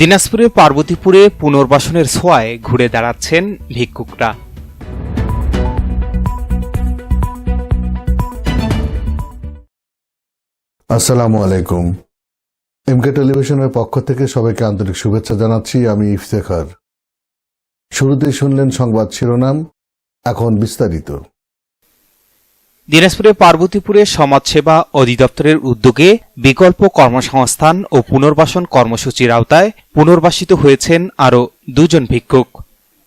দিনাজপুরের পার্বতীপুরে পুনর্বাসনের ছোঁয়ায় ঘুরে দাঁড়াচ্ছেন ভিক্ষুকরা। আসসালামু আলাইকুম। এমকে টেলিভিশনের পক্ষ থেকে সবাইকে আন্তরিক শুভেচ্ছা জানাচ্ছি, আমি ইফতেখার। শুরুতেই শুনলেন সংবাদ শিরোনাম, এখন বিস্তারিত। দিনাজপুরের পার্বতীপুরে সমাজসেবা অধিদপ্তরের উদ্যোগে বিকল্প কর্মসংস্থান ও পুনর্বাসন কর্মসূচির আওতায় পুনর্বাসিত হয়েছেন আরও দুজন ভিক্ষুক।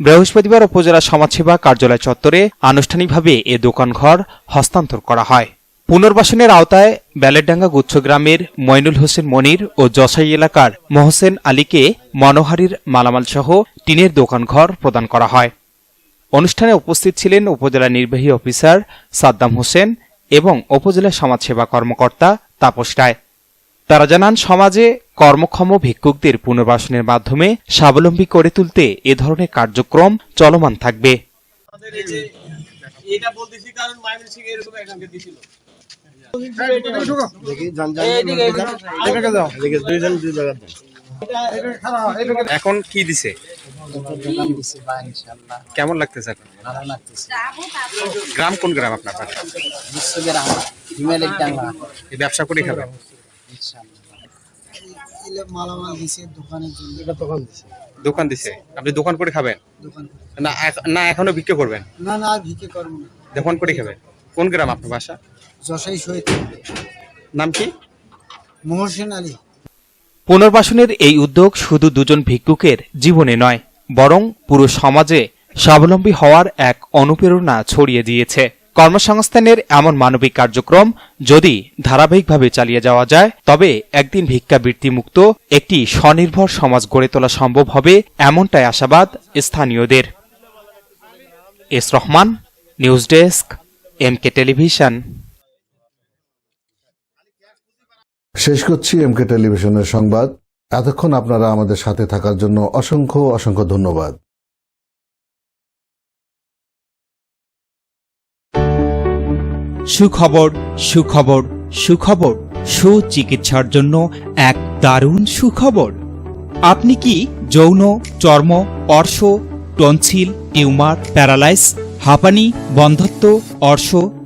বৃহস্পতিবার উপজেলা সমাজসেবা কার্যালয় চত্বরে আনুষ্ঠানিকভাবে এ দোকানঘর হস্তান্তর করা হয়। পুনর্বাসনের আওতায় ব্যালেরডাঙ্গা গুচ্ছগ্রামের মইনুল হোসেন মনির ও যশাই এলাকার মোহসেন আলীকে মনোহারির মালামালসহ টিনের দোকানঘর প্রদান করা হয়। অনুষ্ঠানে উপস্থিত ছিলেন উপজেলা নির্বাহী অফিসার সাদ্দাম হোসেন এবং উপজেলা সমাজসেবা কর্মকর্তা তাপস রায়। তারা জানান সমাজে কর্মক্ষম ভিক্ষুকদের পুনর্বাসনের মাধ্যমে স্বাবলম্বী করে তুলতে এ ধরনের কার্যক্রম চলমান থাকবে। এটা বলতেছি কারণ এরকম দিছিল। এখন কি দিছে? কেমন লাগতেছে এখন? গ্রাম কোন গ্রাম আপনার ব্যবসা করে জন্য দোকান দিছে। আপনি দোকান করে খাবেন? না না এখনও বিক্রি করবেন? না না দোকান করে খাবেন? কোন গ্রাম আপনার বাসা? যশাই নাম কি? মোহসেন আলী। পুনর্বাসনের এই উদ্যোগ শুধু দুজন ভিক্ষুকের জীবনে নয়, বরং পুরো সমাজে স্বাবলম্বী হওয়ার এক অনুপ্রেরণা ছড়িয়ে দিয়েছে। কর্মসংস্থানের এমন মানবিক কার্যক্রম যদি ধারাবাহিকভাবে চালিয়ে যাওয়া যায়, তবে একদিন ভিক্ষাবৃত্তি মুক্ত একটি স্বনির্ভর সমাজ গড়ে তোলা সম্ভব হবে এমনটাই আশাবাদ স্থানীয়দের। S Rahman, news desk MK television. শেষ করছি এমকে টেলিভিশনের সংবাদ। এতক্ষণ আপনারা আমাদের সাথে থাকার জন্য অসংখ্য অসংখ্য ধন্যবাদ। সুখবর সুখবর সুখবর, সুচিকিৎসার জন্য এক দারুণ সুখবর। আপনি কি যৌন, চর্ম, অর্শ টনসিল টিউমার প্যারালাইস হাঁপানি, বন্ধত্ব, অর্শ